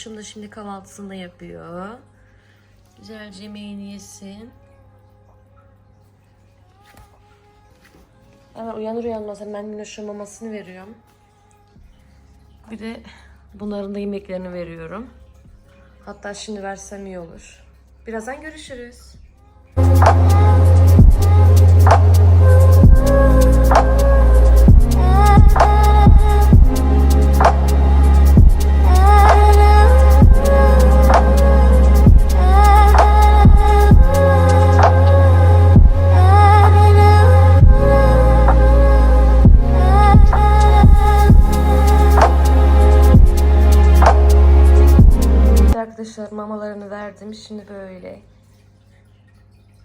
minnoşum da şimdi kahvaltısını yapıyor. Güzelce yemeğini yesin. Ama uyanır uyanmaz hemen minnoşum mamasını veriyorum. Bir de bunların da yemeklerini veriyorum. Hatta şimdi versem iyi olur. Birazdan görüşürüz.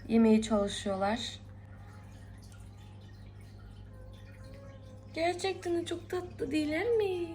Yemeye çalışıyorlar. Gerçekten çok tatlı değiller mi?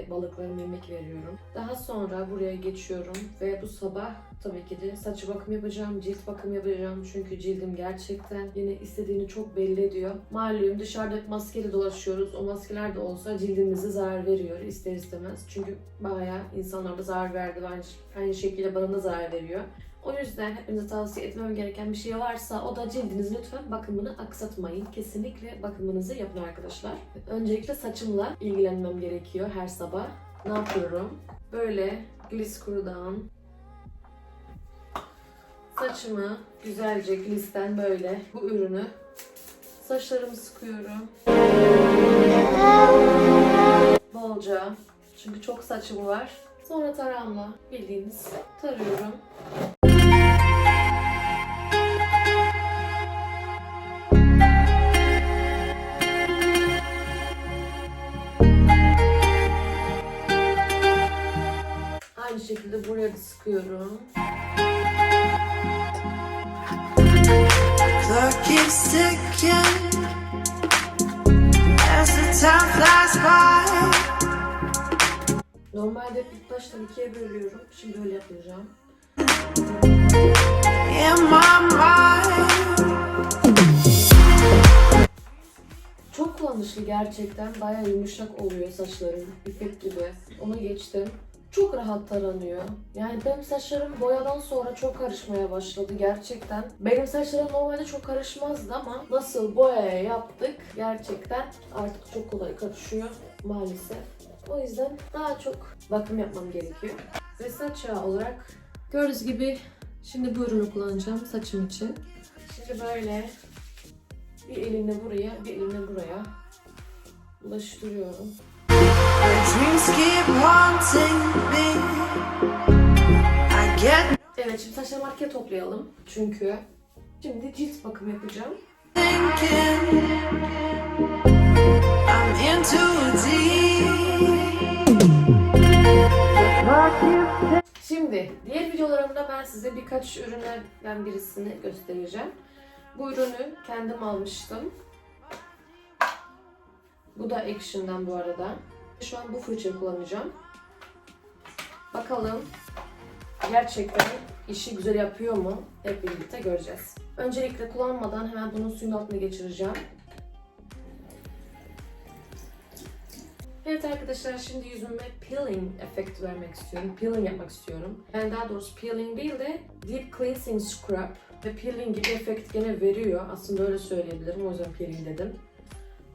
Ve balıklarıma yemek veriyorum. Daha sonra buraya geçiyorum ve bu sabah tabii ki de saç bakım yapacağım, cilt bakım yapacağım. Çünkü cildim gerçekten yine istediğini çok belli ediyor. Malum dışarıda hep maskeli dolaşıyoruz. O maskeler de olsa cildimize zarar veriyor ister istemez. Çünkü bayağı insanlara da zarar verdi. Aynı, aynı şekilde bana da zarar veriyor. O yüzden hepinize tavsiye etmem gereken bir şey varsa o da cildinizin lütfen bakımını aksatmayın. Kesinlikle bakımınızı yapın arkadaşlar. Öncelikle saçımla ilgilenmem gerekiyor her sabah. Ne yapıyorum? Böyle Gliskuru'dan saçımı güzelce glisten böyle bu ürünü saçlarımı sıkıyorum. Bolca. Çünkü çok saçım var. Sonra tarağımla bildiğiniz tarıyorum. Aynı şekilde buraya da sıkıyorum. Clock keeps ticking as the time flies by. Normalde ilk baştan ikiye bölüyorum. Şimdi öyle yapacağım. Çok kullanışlı gerçekten. Bayağı yumuşak oluyor saçlarım. İpek gibi. Onu geçtim. Çok rahat taranıyor. Yani benim saçlarım boyadan sonra çok karışmaya başladı gerçekten. Benim saçlarım normalde çok karışmazdı ama nasıl boyaya yaptık gerçekten artık çok kolay karışıyor maalesef. O yüzden daha çok bakım yapmam gerekiyor. Ve saç yağı olarak gördüğünüz gibi şimdi bu ürünü kullanacağım saçım için. Şimdi böyle bir elimle buraya, bir elimle buraya bulaştırıyorum. Evet, şimdi saçlarımı arkaya toplayalım. Çünkü şimdi cilt bakımı yapacağım. Şimdi diğer videolarımda ben size birkaç ürünlerden birisini göstereceğim. Bu ürünü kendim almıştım. Bu da Action'dan bu arada. Şu an bu fırçayı kullanacağım. Bakalım gerçekten işi güzel yapıyor mu? Hep birlikte göreceğiz. Öncelikle kullanmadan hemen bunun suyun altına geçireceğim. Evet arkadaşlar şimdi yüzüme peeling efekt vermek istiyorum. Peeling yapmak istiyorum. Yani daha doğrusu peeling değil de deep cleansing scrub ve peeling gibi efekt gene veriyor. Aslında öyle söyleyebilirim. O yüzden peeling dedim.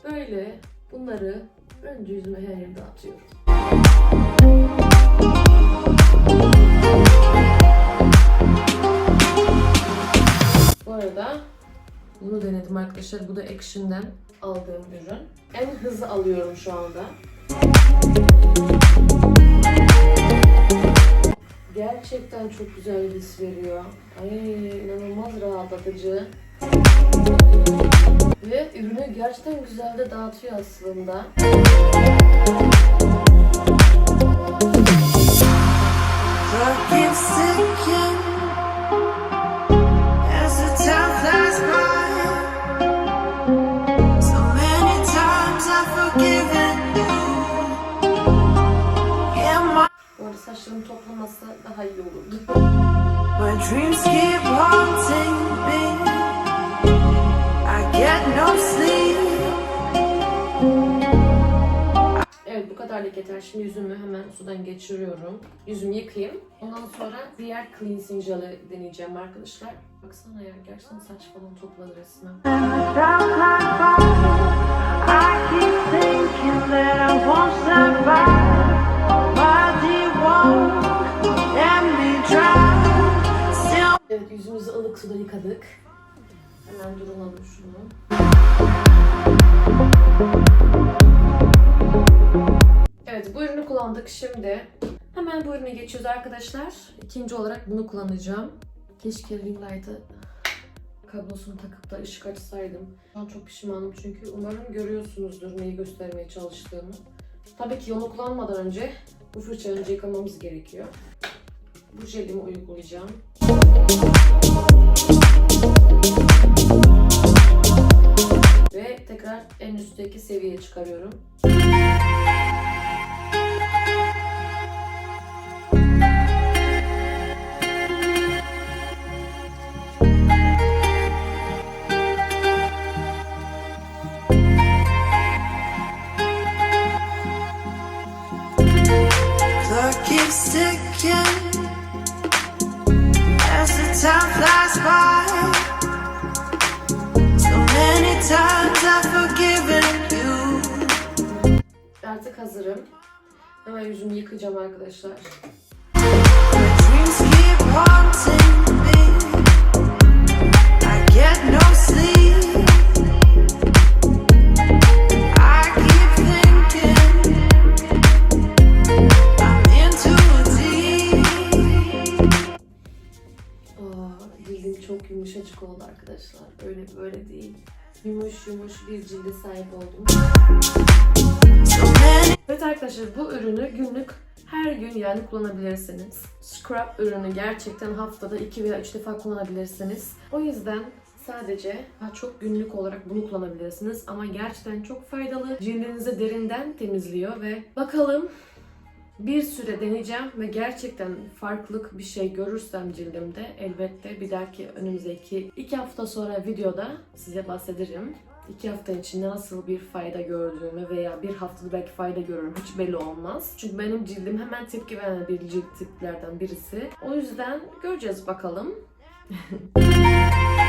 Böyle bunları önce yüzüme her yere dağıtıyorum. Bu arada bunu denedim arkadaşlar. Bu da Action'den aldığım ürün. En hızlı alıyorum şu anda. Gerçekten çok güzel bir his veriyor. Ay inanılmaz rahatlatıcı. Ve ürünü gerçekten güzel de dağıtıyor aslında. Clock keeps ticking as the time flies by. So many times I've forgiven you. Yeah, my, Bu arada saçlarım toplaması daha iyi olurdu. my dreams keep haunting me. Kadarlık yeter. Şimdi yüzümü hemen sudan geçiriyorum. Yüzümü yıkayayım. Ondan sonra diğer cleansing jel'i deneyeceğim arkadaşlar. Baksana ya gerçekten saç falan topladı resmen. Evet yüzümüzü ılık suda yıkadık. Hemen duralım şunu. Evet bu ürünü kullandık şimdi. Hemen bu ürüne geçiyoruz arkadaşlar. İkinci olarak bunu kullanacağım. Keşke ring light'ı kablosunu takıp da ışık açsaydım. Şu an çok pişmanım çünkü umarım görüyorsunuzdur neyi göstermeye çalıştığımı. Tabii ki onu kullanmadan önce bu fırçayı önce yıkamamız gerekiyor. Bu jelimi uygulayacağım. Ve tekrar en üstteki seviyeye çıkarıyorum. Keeps ticking as the time flies by. So many times I've forgiven you. Artık hazırım. Hemen yüzümü yıkayacağım arkadaşlar. Dreams keep haunting Öyle değil. Yumuş yumuş bir cilde sahip oldum. Evet arkadaşlar bu ürünü günlük her gün yani kullanabilirsiniz. Scrub ürünü gerçekten haftada 2 veya 3 defa kullanabilirsiniz. O yüzden sadece ha, çok günlük olarak bunu kullanabilirsiniz ama gerçekten çok faydalı. Cildinizi derinden temizliyor ve bakalım bir süre deneyeceğim ve gerçekten farklılık bir şey görürsem cildimde elbette bir dahaki önümüzdeki iki hafta sonra videoda size bahsederim. İki hafta içinde nasıl bir fayda gördüğümü veya bir haftada belki fayda görürüm hiç belli olmaz. Çünkü benim cildim hemen tepki veren bir cilt tiplerden birisi. O yüzden göreceğiz bakalım.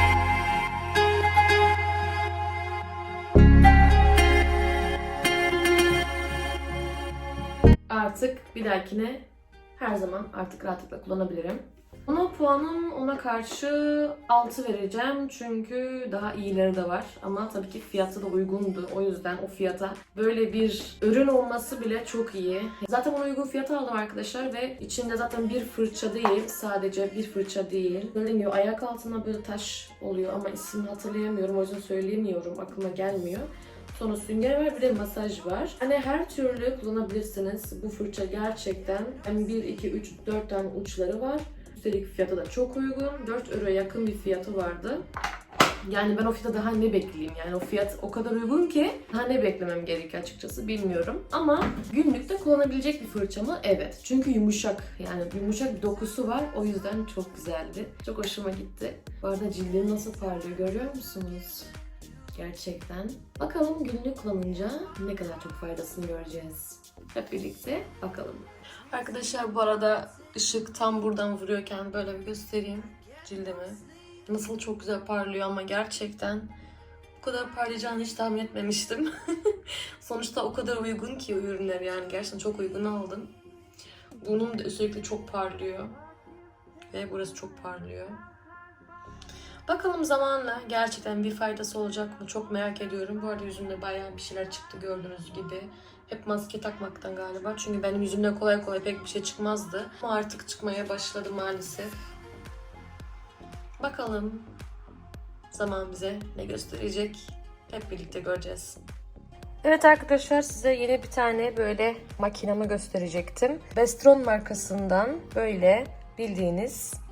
Artık bir dahakine her zaman artık rahatlıkla kullanabilirim. Ona puanım ona karşı 6 vereceğim çünkü daha iyileri de var ama tabii ki fiyatı da uygundu. O yüzden o fiyata böyle bir ürün olması bile çok iyi. Zaten ona uygun fiyata aldım arkadaşlar ve içinde zaten bir fırça değil sadece bir fırça değil. Dediğim gibi ayak altına böyle taş oluyor ama ismini hatırlayamıyorum o yüzden söyleyemiyorum aklıma gelmiyor. Sonra sünger var bir de masaj var. Hani her türlü kullanabilirsiniz. Bu fırça gerçekten hem 1, 2, 3, 4 tane uçları var. Üstelik fiyatı da çok uygun. 4 euroya yakın bir fiyatı vardı. Yani ben o fiyata daha ne bekleyeyim? Yani o fiyat o kadar uygun ki daha ne beklemem gerekiyor açıkçası bilmiyorum. Ama günlükte kullanabilecek bir fırça mı? Evet. Çünkü yumuşak. Yani yumuşak bir dokusu var. O yüzden çok güzeldi. Çok hoşuma gitti. Bu arada cildim nasıl parlıyor görüyor musunuz? Gerçekten. Bakalım günlük kullanınca ne kadar çok faydasını göreceğiz. Hep birlikte bakalım. Arkadaşlar bu arada ışık tam buradan vuruyorken böyle bir göstereyim cildimi. Nasıl çok güzel parlıyor ama gerçekten bu kadar parlayacağını hiç tahmin etmemiştim. Sonuçta o kadar uygun ki ürünler yani gerçekten çok uygun aldım. Bunun da üstelik çok parlıyor. Ve burası çok parlıyor. Bakalım zamanla gerçekten bir faydası olacak mı çok merak ediyorum. Bu arada yüzümde bayağı bir şeyler çıktı gördüğünüz gibi. Hep maske takmaktan galiba. Çünkü benim yüzümden kolay kolay pek bir şey çıkmazdı. Ama artık çıkmaya başladı maalesef. Bakalım zaman bize ne gösterecek. Hep birlikte göreceğiz. Evet arkadaşlar size yeni bir tane böyle makinamı gösterecektim. Bestron markasından böyle bildiğiniz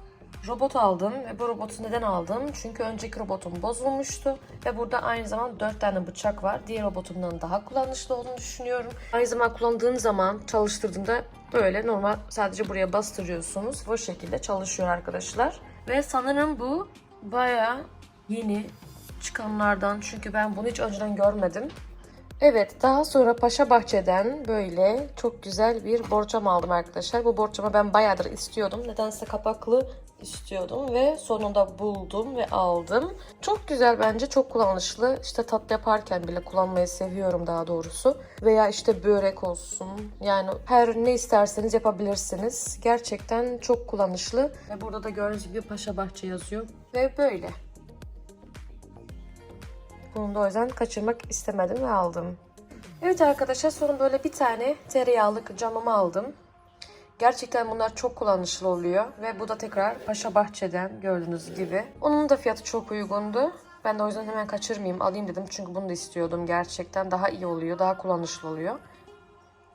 robot aldım ve bu robotu neden aldım? Çünkü önceki robotum bozulmuştu ve burada aynı zamanda 4 tane bıçak var. Diğer robotumdan daha kullanışlı olduğunu düşünüyorum. Aynı zamanda kullandığın zaman çalıştırdığında böyle normal sadece buraya bastırıyorsunuz. Bu şekilde çalışıyor arkadaşlar. Ve sanırım bu baya yeni çıkanlardan çünkü ben bunu hiç önceden görmedim. Evet, daha sonra Paşa Bahçe'den böyle çok güzel bir borcam aldım arkadaşlar. Bu borcamı ben bayağıdır istiyordum. Nedense kapaklı istiyordum ve sonunda buldum ve aldım. Çok güzel bence, çok kullanışlı. İşte tatlı yaparken bile kullanmayı seviyorum daha doğrusu. Veya işte börek olsun. Yani her ne isterseniz yapabilirsiniz. Gerçekten çok kullanışlı. Ve burada da gördüğünüz gibi Paşa Bahçe yazıyor. Ve böyle. Bunu da o yüzden kaçırmak istemedim ve aldım. Evet arkadaşlar sonra böyle bir tane tereyağlık camımı aldım. Gerçekten bunlar çok kullanışlı oluyor. Ve bu da tekrar Paşa Bahçe'den gördüğünüz gibi. Onun da fiyatı çok uygundu. Ben de o yüzden hemen kaçırmayayım alayım dedim. Çünkü bunu da istiyordum gerçekten. Daha iyi oluyor, daha kullanışlı oluyor.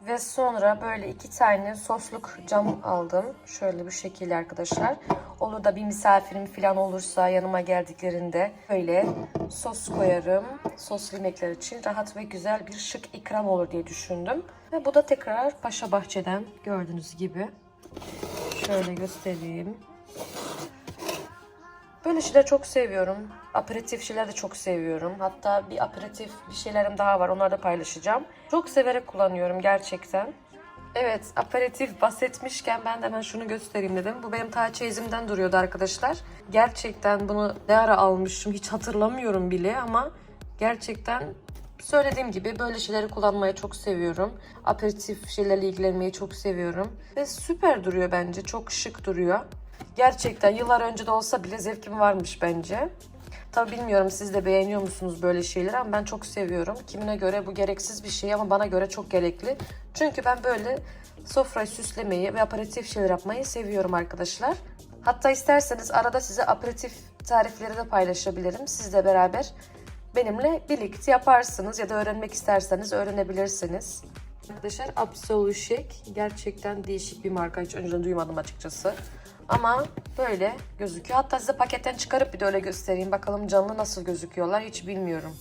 Ve sonra böyle iki tane sosluk cam aldım. Şöyle bir şekilde arkadaşlar. Olur da bir misafirim falan olursa yanıma geldiklerinde böyle sos koyarım. Soslu yemekler için rahat ve güzel bir şık ikram olur diye düşündüm. Ve bu da tekrar Paşa Bahçe'den gördüğünüz gibi. Şöyle göstereyim. Böyle şeyler çok seviyorum. Aperatif şeyler de çok seviyorum. Hatta bir aperatif bir şeylerim daha var. Onları da paylaşacağım. Çok severek kullanıyorum gerçekten. Evet, aperatif bahsetmişken ben de hemen şunu göstereyim dedim. Bu benim ta çeyizimden duruyordu arkadaşlar. Gerçekten bunu ne ara almışım hiç hatırlamıyorum bile ama gerçekten söylediğim gibi böyle şeyleri kullanmayı çok seviyorum. Aperatif şeylerle ilgilenmeyi çok seviyorum. Ve süper duruyor bence. Çok şık duruyor. Gerçekten yıllar önce de olsa bile zevkim varmış bence. Tabii bilmiyorum siz de beğeniyor musunuz böyle şeyleri ama ben çok seviyorum. Kimine göre bu gereksiz bir şey ama bana göre çok gerekli. Çünkü ben böyle sofrayı süslemeyi ve aperatif şeyler yapmayı seviyorum arkadaşlar. Hatta isterseniz arada size aperatif tarifleri de paylaşabilirim. Sizle beraber benimle birlikte yaparsınız ya da öğrenmek isterseniz öğrenebilirsiniz. Arkadaşlar Absolute gerçekten değişik bir marka. Hiç önceden duymadım açıkçası. Ama böyle gözüküyor. Hatta size paketten çıkarıp bir de öyle göstereyim. Bakalım canlı nasıl gözüküyorlar hiç bilmiyorum.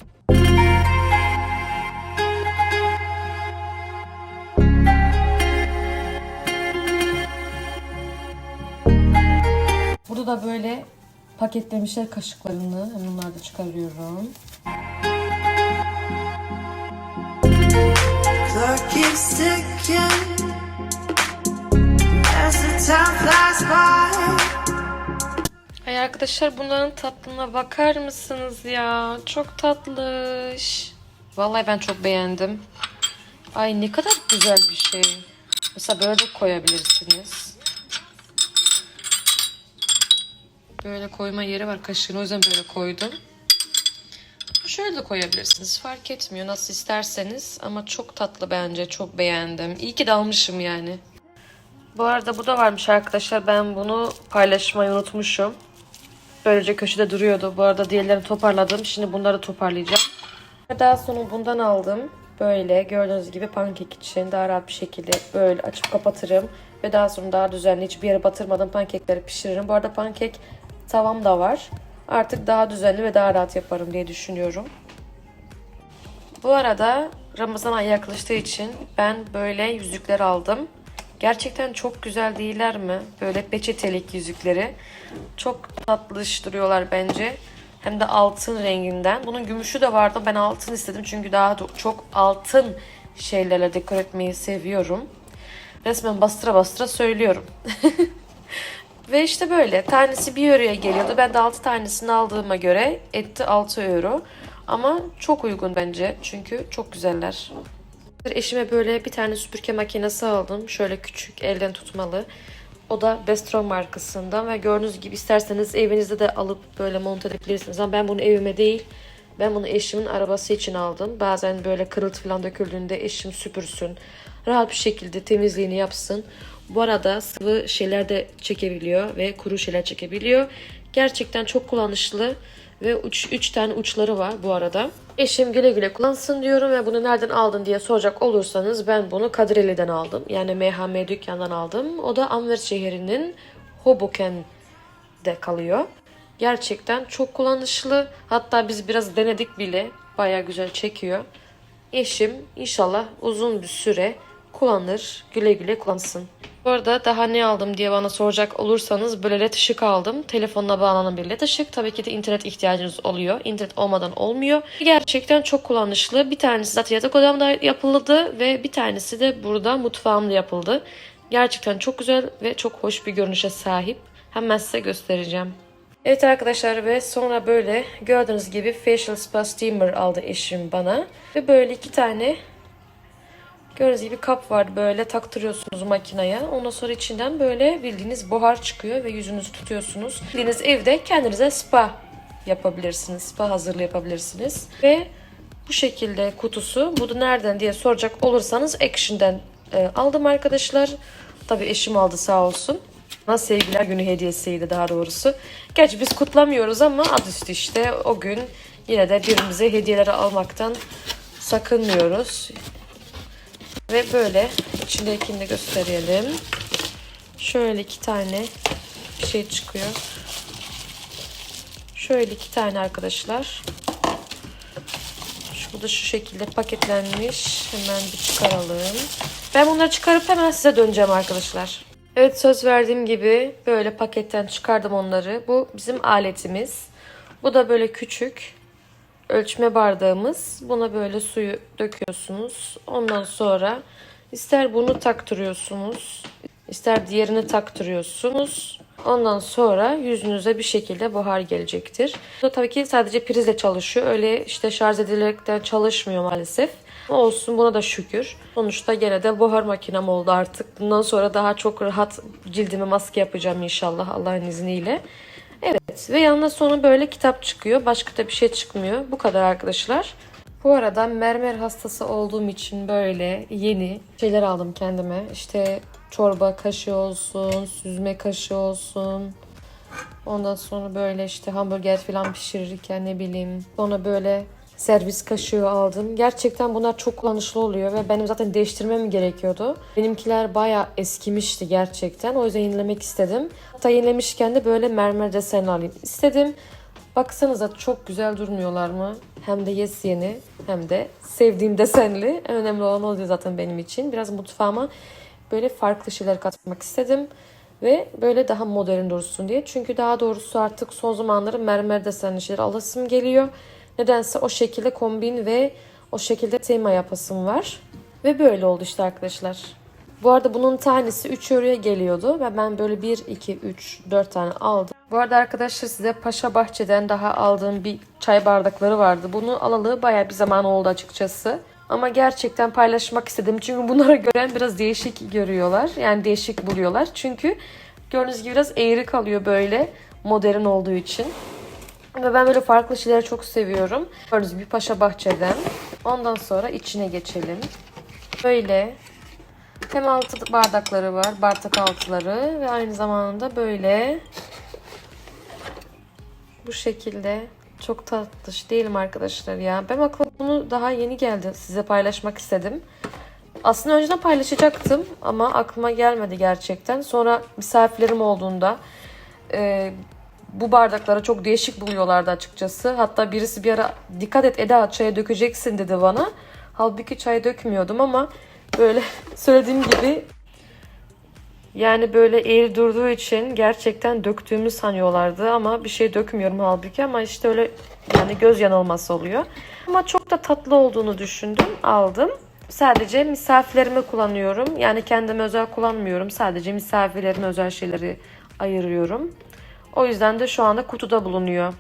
Burada da böyle paketlemişler kaşıklarını. Hemen onları da çıkarıyorum. Clock keeps ticking arkadaşlar bunların tatlına bakar mısınız ya? Çok tatlış. Vallahi ben çok beğendim. Ay ne kadar güzel bir şey. Mesela böyle de koyabilirsiniz. Böyle koyma yeri var kaşığın o yüzden böyle koydum. Şöyle de koyabilirsiniz. Fark etmiyor nasıl isterseniz. Ama çok tatlı bence. Çok beğendim. İyi ki de almışım yani. Bu arada bu da varmış arkadaşlar. Ben bunu paylaşmayı unutmuşum. Böylece köşede duruyordu. Bu arada diğerlerini toparladım. Şimdi bunları toparlayacağım. Daha sonra bundan aldım. Böyle gördüğünüz gibi pankek için daha rahat bir şekilde böyle açıp kapatırım. Ve daha sonra daha düzenli hiçbir yere batırmadan pankekleri pişiririm. Bu arada pankek tavam da var. Artık daha düzenli ve daha rahat yaparım diye düşünüyorum. Bu arada Ramazan ayı yaklaştığı için ben böyle yüzükler aldım. Gerçekten çok güzel değiller mi? Böyle peçetelik yüzükleri. Çok tatlış duruyorlar bence. Hem de altın renginden. Bunun gümüşü de vardı. Ben altın istedim çünkü daha çok altın şeylerle dekor etmeyi seviyorum. Resmen bastıra bastıra söylüyorum. Ve işte böyle. Tanesi 1 euroya geliyordu. Ben de 6 tanesini aldığıma göre etti 6 euro. Ama çok uygun bence. Çünkü çok güzeller. Eşime böyle bir tane süpürge makinesi aldım. Şöyle küçük elden tutmalı. O da Bestron markasından ve gördüğünüz gibi isterseniz evinizde de alıp böyle monte edebilirsiniz. Ama ben bunu evime değil ben bunu eşimin arabası için aldım. Bazen böyle kırıltı falan döküldüğünde eşim süpürsün. Rahat bir şekilde temizliğini yapsın. Bu arada sıvı şeyler de çekebiliyor ve kuru şeyler çekebiliyor. Gerçekten çok kullanışlı ve 3 tane uçları var bu arada. Eşim güle güle kullansın diyorum ve bunu nereden aldın diye soracak olursanız ben bunu Kadireli'den aldım. Yani MHM dükkandan aldım. O da Anver şehrinin Hoboken'de kalıyor. Gerçekten çok kullanışlı. Hatta biz biraz denedik bile. Baya güzel çekiyor. Eşim inşallah uzun bir süre kullanır. Güle güle kullansın. Bu arada daha ne aldım diye bana soracak olursanız böyle led ışık aldım. Telefonla bağlanan bir led ışık. Tabii ki de internet ihtiyacınız oluyor. İnternet olmadan olmuyor. Gerçekten çok kullanışlı. Bir tanesi zaten yatak odamda yapıldı ve bir tanesi de burada mutfağımda yapıldı. Gerçekten çok güzel ve çok hoş bir görünüşe sahip. Hemen size göstereceğim. Evet arkadaşlar ve sonra böyle gördüğünüz gibi Facial Spa Steamer aldı eşim bana. Ve böyle iki tane gördüğünüz gibi kap var böyle taktırıyorsunuz makineye. Ondan sonra içinden böyle bildiğiniz buhar çıkıyor ve yüzünüzü tutuyorsunuz. Bildiğiniz evde kendinize spa yapabilirsiniz. Spa hazırlığı yapabilirsiniz. Ve bu şekilde kutusu. Bu da nereden diye soracak olursanız Action'den e, aldım arkadaşlar. Tabii eşim aldı sağ olsun. Bana sevgiler günü hediyesiydi daha doğrusu. Gerçi biz kutlamıyoruz ama adı üstü işte o gün yine de birbirimize hediyeleri almaktan sakınmıyoruz. Ve böyle içindekini de gösterelim. Şöyle iki tane bir şey çıkıyor. Şöyle iki tane arkadaşlar. Şu da şu şekilde paketlenmiş. Hemen bir çıkaralım. Ben bunları çıkarıp hemen size döneceğim arkadaşlar. Evet söz verdiğim gibi böyle paketten çıkardım onları. Bu bizim aletimiz. Bu da böyle küçük ölçme bardağımız. Buna böyle suyu döküyorsunuz. Ondan sonra ister bunu taktırıyorsunuz, ister diğerini taktırıyorsunuz. Ondan sonra yüzünüze bir şekilde buhar gelecektir. Bu tabii ki sadece prizle çalışıyor. Öyle işte şarj edilerekten çalışmıyor maalesef. Ama Olsun buna da şükür. Sonuçta gene de buhar makinem oldu artık. Bundan sonra daha çok rahat cildime maske yapacağım inşallah Allah'ın izniyle. Evet ve yanında sonra böyle kitap çıkıyor. Başka da bir şey çıkmıyor. Bu kadar arkadaşlar. Bu arada mermer hastası olduğum için böyle yeni şeyler aldım kendime. İşte çorba kaşığı olsun, süzme kaşığı olsun. Ondan sonra böyle işte hamburger falan pişirirken ne bileyim. Sonra böyle servis kaşığı aldım. Gerçekten bunlar çok kullanışlı oluyor ve benim zaten değiştirmem gerekiyordu. Benimkiler baya eskimişti gerçekten. O yüzden yenilemek istedim. Hatta yenilemişken de böyle mermer desen alayım istedim. Baksanıza çok güzel durmuyorlar mı? Hem de yes yeni hem de sevdiğim desenli. En önemli olan oluyor zaten benim için. Biraz mutfağıma böyle farklı şeyler katmak istedim. Ve böyle daha modern dursun diye. Çünkü daha doğrusu artık son zamanları mermer desenli şeyler alasım geliyor. Nedense o şekilde kombin ve o şekilde tema yapasım var. Ve böyle oldu işte arkadaşlar. Bu arada bunun tanesi 3 euroya geliyordu ve ben böyle 1, 2, 3, 4 tane aldım. Bu arada arkadaşlar size Paşa Bahçe'den daha aldığım bir çay bardakları vardı. Bunu alalı baya bir zaman oldu açıkçası. Ama gerçekten paylaşmak istedim. Çünkü bunları gören biraz değişik görüyorlar. Yani değişik buluyorlar. Çünkü gördüğünüz gibi biraz eğri kalıyor böyle modern olduğu için. Ve ben böyle farklı şeyleri çok seviyorum. Gördüğünüz gibi Paşa Bahçe'den. Ondan sonra içine geçelim. Böyle hem altı bardakları var. Bardak altıları ve aynı zamanda böyle bu şekilde çok tatlış değil mi arkadaşlar ya? Ben aklıma bunu daha yeni geldi. Size paylaşmak istedim. Aslında önceden paylaşacaktım ama aklıma gelmedi gerçekten. Sonra misafirlerim olduğunda e, bu bardakları çok değişik buluyorlardı açıkçası. Hatta birisi bir ara dikkat et Eda çaya dökeceksin dedi bana. Halbuki çay dökmüyordum ama böyle söylediğim gibi yani böyle eğri durduğu için gerçekten döktüğümü sanıyorlardı ama bir şey dökmüyorum halbuki ama işte öyle yani göz yanılması oluyor. Ama çok da tatlı olduğunu düşündüm, aldım. Sadece misafirlerime kullanıyorum. Yani kendime özel kullanmıyorum. Sadece misafirlerime özel şeyleri ayırıyorum. O yüzden de şu anda kutuda bulunuyor.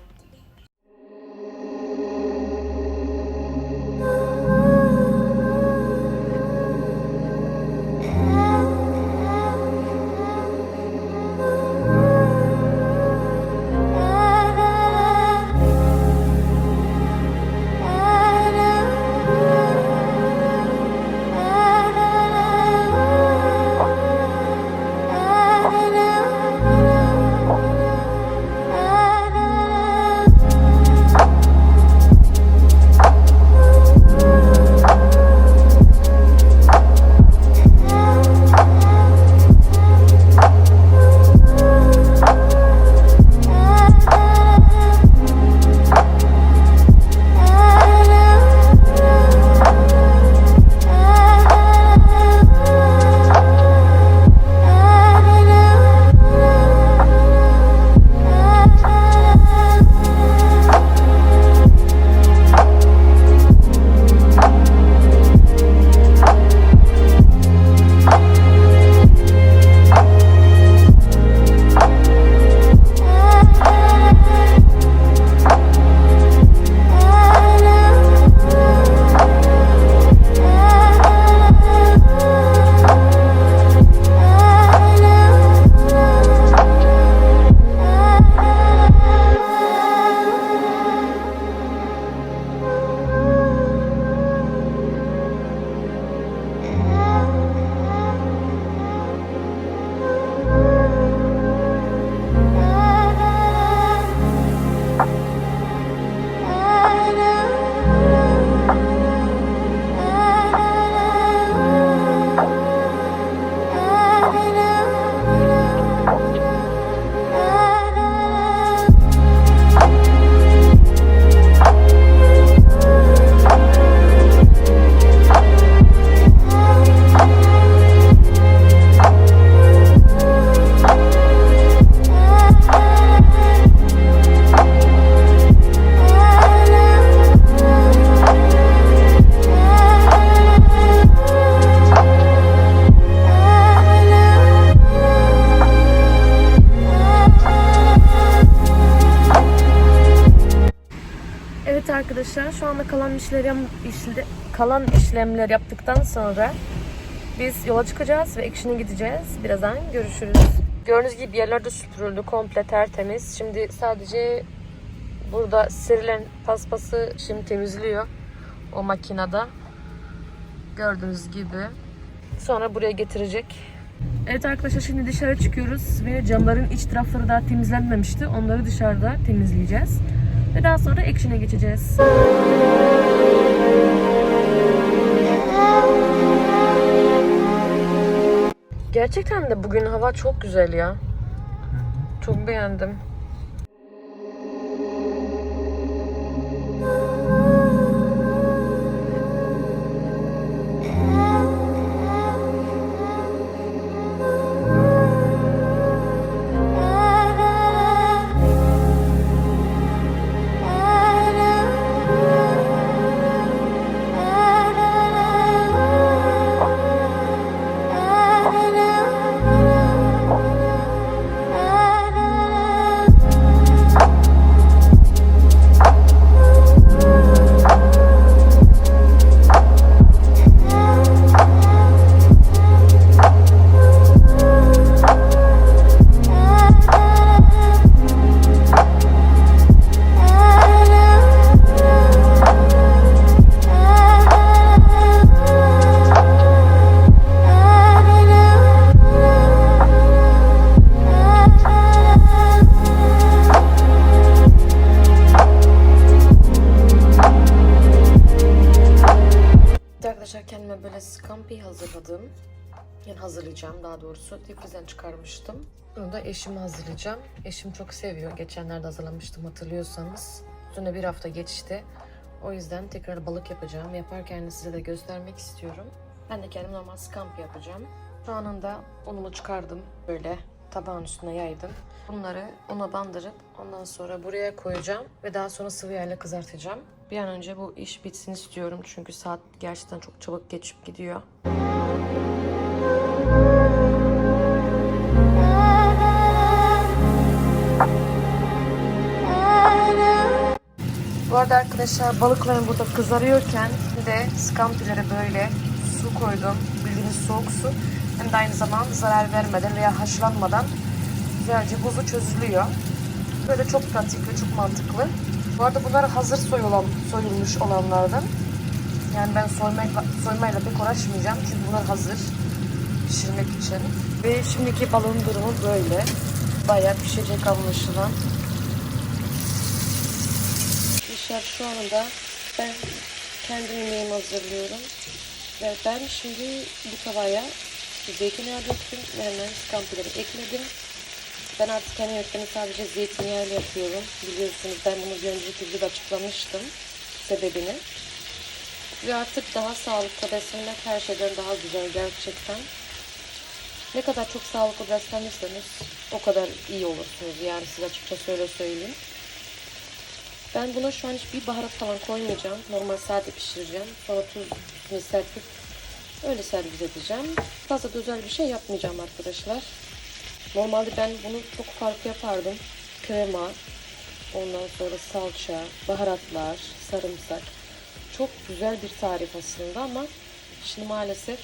Anda kalan işlem, işle, kalan işlemler yaptıktan sonra biz yola çıkacağız ve Action'a gideceğiz. Birazdan görüşürüz. Gördüğünüz gibi yerler de süpürüldü. Komple tertemiz. Şimdi sadece burada serilen paspası şimdi temizliyor. O makinede. Gördüğünüz gibi. Sonra buraya getirecek. Evet arkadaşlar şimdi dışarı çıkıyoruz ve camların iç tarafları daha temizlenmemişti. Onları dışarıda temizleyeceğiz. Ve daha sonra Action'a geçeceğiz. Gerçekten de bugün hava çok güzel ya. Çok beğendim. Eşim çok seviyor. Geçenlerde hazırlamıştım hatırlıyorsanız. Üstüne bir hafta geçti. O yüzden tekrar balık yapacağım. Yaparken de size de göstermek istiyorum. Ben de kendim normal scampi yapacağım. Şu anında unumu çıkardım. Böyle tabağın üstüne yaydım. Bunları una bandırıp ondan sonra buraya koyacağım ve daha sonra sıvı yağla kızartacağım. Bir an önce bu iş bitsin istiyorum çünkü saat gerçekten çok çabuk geçip gidiyor. Bu arada arkadaşlar balıklarım burada kızarıyorken bir de skampileri böyle su koydum. Bildiğiniz soğuk su. Hem de aynı zamanda zarar vermeden veya haşlanmadan güzelce buzu çözülüyor. Böyle çok pratik ve çok mantıklı. Bu arada bunlar hazır soyulan, soyulmuş olanlardan. Yani ben soymayla, soymayla pek uğraşmayacağım çünkü bunlar hazır pişirmek için. Ve şimdiki balığın durumu böyle. Bayağı pişecek anlaşılan. Arkadaşlar şu anda ben kendi yemeğimi hazırlıyorum. Ve ben şimdi bu tavaya zeytinyağı döktüm hemen skampileri ekledim. Ben artık kendi yemeklerimi sadece zeytinyağıyla yapıyorum. Biliyorsunuz ben bunu önceki videoda açıklamıştım sebebini. Ve artık daha sağlıklı beslenmek her şeyden daha güzel gerçekten. Ne kadar çok sağlıklı beslenirseniz o kadar iyi olursunuz. Yani size açıkça öyle söyleyeyim. Ben buna şu an hiçbir baharat falan koymayacağım. Normal sade pişireceğim. Sonra tuz serpip öyle servis edeceğim. Fazla da özel bir şey yapmayacağım arkadaşlar. Normalde ben bunu çok farklı yapardım. Krema, ondan sonra salça, baharatlar, sarımsak. Çok güzel bir tarif aslında ama şimdi maalesef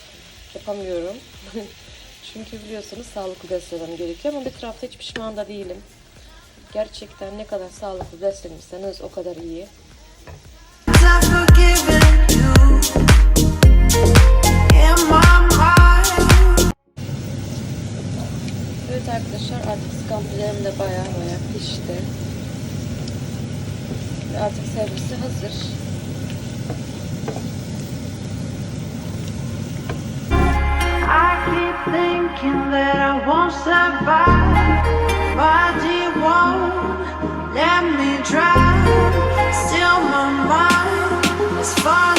yapamıyorum. Çünkü biliyorsunuz sağlıklı beslemem gerekiyor ama bir tarafta hiç pişman da değilim. Gerçekten ne kadar sağlıklı beslenirseniz o kadar iyi. Evet arkadaşlar artık skampilerim de baya baya pişti. Ve artık servisi hazır. Let me try. Still, my mind is far